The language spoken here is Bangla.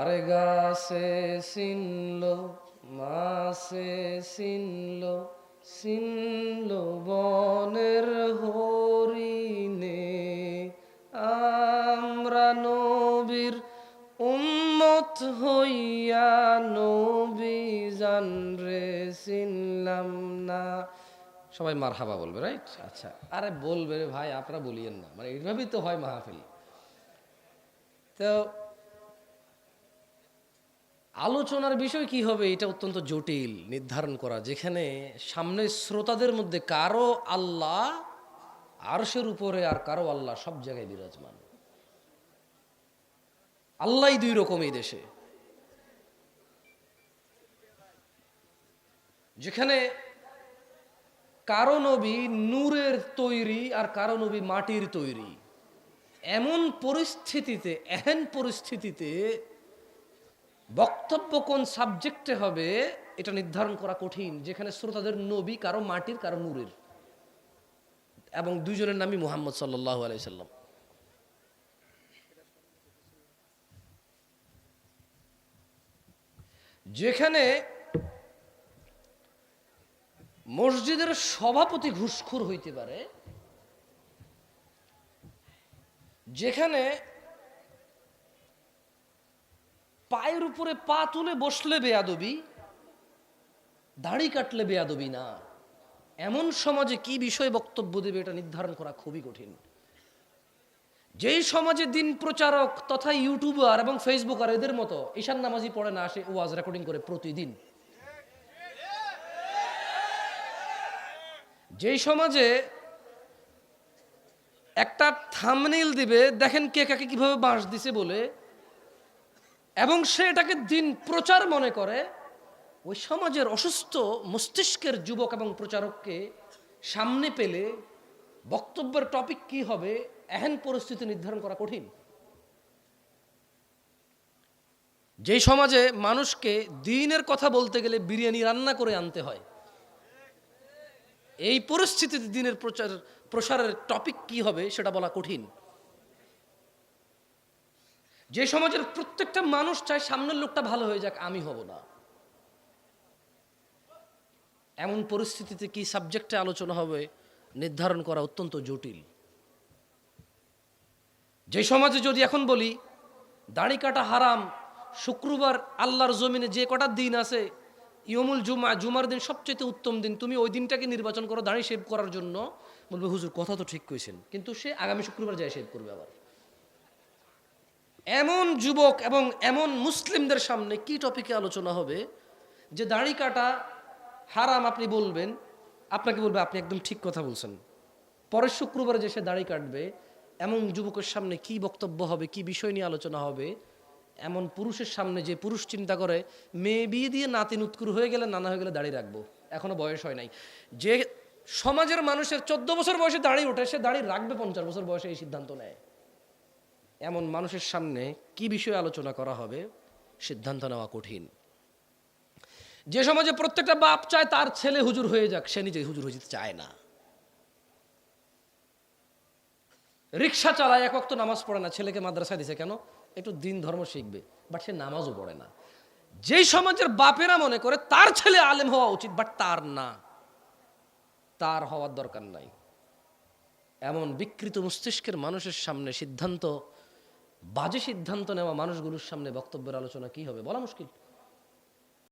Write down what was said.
আরে গাছে চিনল মাছে চিনল চিনল বনের হরিণে। আমরা নবীর উম্মত হইয়া নবী জানরে চিনলাম না। সবাই মার হাবা বলবে রাইট আচ্ছা আরে বলবে রে ভাই, আপনারা বলিয়েন না। মানে এইভাবেই তো হয় মাহফিল। তো আলোচনার বিষয় কি হবে এটা অত্যন্ত জটিল নির্ধারণ করা, যেখানে সামনে শ্রোতাদের মধ্যে কারও আল্লাহ আরশের উপরে আর কারও আল্লাহ সব জায়গায় বিরাজমান। আল্লাহ দুই রকম এই দেশে। যেখানে কারও নবী নূরের তৈরি আর কারও নবী মাটির তৈরি। এমন পরিস্থিতিতে, এহেন পরিস্থিতিতে বক্তব্য কোন সাবজেক্টে হবে, এটা নির্ধারণ করা কঠিন। যেখানে শ্রোতাদের নবী কারও মাটির, কারও নূরের। এবং দুইজনের নামই মুহাম্মদ সাল্লাহ আলাইসাল্লাম যেখানে মসজিদের সভাপতি ঘুষখোর হইতে পারে, যেখানে পায়ের উপরে পা তুলে বসলে বেয়াদবি, দাড়ি কাটলে বেয়াদবি না। এমন সমাজে কি বিষয়ে বক্তব্য দেবে এটা নির্ধারণ করা খুবই কঠিন। যেই সমাজে দিন প্রচারক তথা ইউটিউবার এবং ফেসবুকার এদের মতো ঈশান নামাজি পড়ে না আসে ওয়াজ রেকর্ডিং করে প্রতিদিন। যেই সমাজে একটা থামনিল দিবে, দেখেন কে কাকে কীভাবে বাঁশ দিছে বলে এবং সে এটাকে দিন প্রচার মনে করে, ওই সমাজের অসুস্থ মস্তিষ্কের যুবক এবং প্রচারককে সামনে পেলে বক্তব্যের টপিক কি হবে, এহেন পরিস্থিতি নির্ধারণ করা কঠিন। যেই সমাজে মানুষকে দিনের কথা বলতে গেলে বিরিয়ানি রান্না করে আনতে হয়, এই পরিস্থিতিতে দিনের প্রচার, প্রসারের টপিক কি হবে সেটা বলা কঠিন। যে সমাজের প্রত্যেকটা মানুষ চায় সামনের লোকটা ভালো হয়ে যাক, আমি হব না। এমন পরিস্থিতিতে কি সাবজেক্টে আলোচনা হবে, নির্ধারণ করা অত্যন্ত জটিল। যে সমাজে যদি এখন বলি, দাড়ি কাটা হারাম, শুক্রবার আল্লাহর জমিনে যে কটা দিন আছে, ইয়মুল জুমা, জুমার দিন সবচেয়ে উত্তম দিন, তুমি ওই দিনটাকে নির্বাচন করো দাড়ি শেভ করার জন্য, বলবে, হুজুর, কথা তো ঠিক কইছেন। কিন্তু সে আগামী শুক্রবার যায় শেভ করবে আবার। এমন যুবক এবং এমন মুসলিমদের সামনে কি টপিকে আলোচনা হবে? যে দাড়ি কাটা হারাম আপনি বলবেন, আপনাকে বলবে, আপনি একদম ঠিক কথা বলছেন। পরের শুক্রবারে যে সে দাড়ি কাটবে, এমন যুবকের সামনে কি বক্তব্য হবে, কি বিষয় নিয়ে আলোচনা হবে? এমন পুরুষের সামনে যে পুরুষ চিন্তা করে, মেয়ে বিয়ে দিয়ে নাতিন উৎকুর হয়ে গেলে নানা হয়ে গেলে দাড়ি রাখব। এখনও বয়স হয় নাই। যে সমাজের মানুষের চোদ্দ বছর বয়সে দাড়ি ওঠে, সে দাড়ি রাখবে পঞ্চাশ বছর বয়সে এই সিদ্ধান্ত নেয়। এমন মানুষের সামনে কি বিষয়ে আলোচনা করা হবে? সিদ্ধান্ত নেওয়া কঠিন। যে সমাজে প্রত্যেকটা বাপ চায় তার ছেলে হুজুর হয়ে যাক, সে নিজে হুজুর হয়ে যেতে চায় না। রিক্সা চালায়, এক অক্ত নামাজ পড়ে না, ছেলেকে মাদ্রাসায় দিছে কেন? একটু দিন ধর্ম শিখবে বাট সে নামাজও পড়ে না। যেই সমাজের বাপেরা মনে করে তার ছেলে আলেম হওয়া উচিত বাট তার না। তার হওয়ার দরকার নাই। এমন বিকৃত মস্তিষ্কের মানুষের সামনে সিদ্ধান্ত বাজে সিদ্ধান্ত নেওয়া মানুষগুলোর সামনে বক্তব্যের আলোচনা কি হবে? বলা মুশকিল।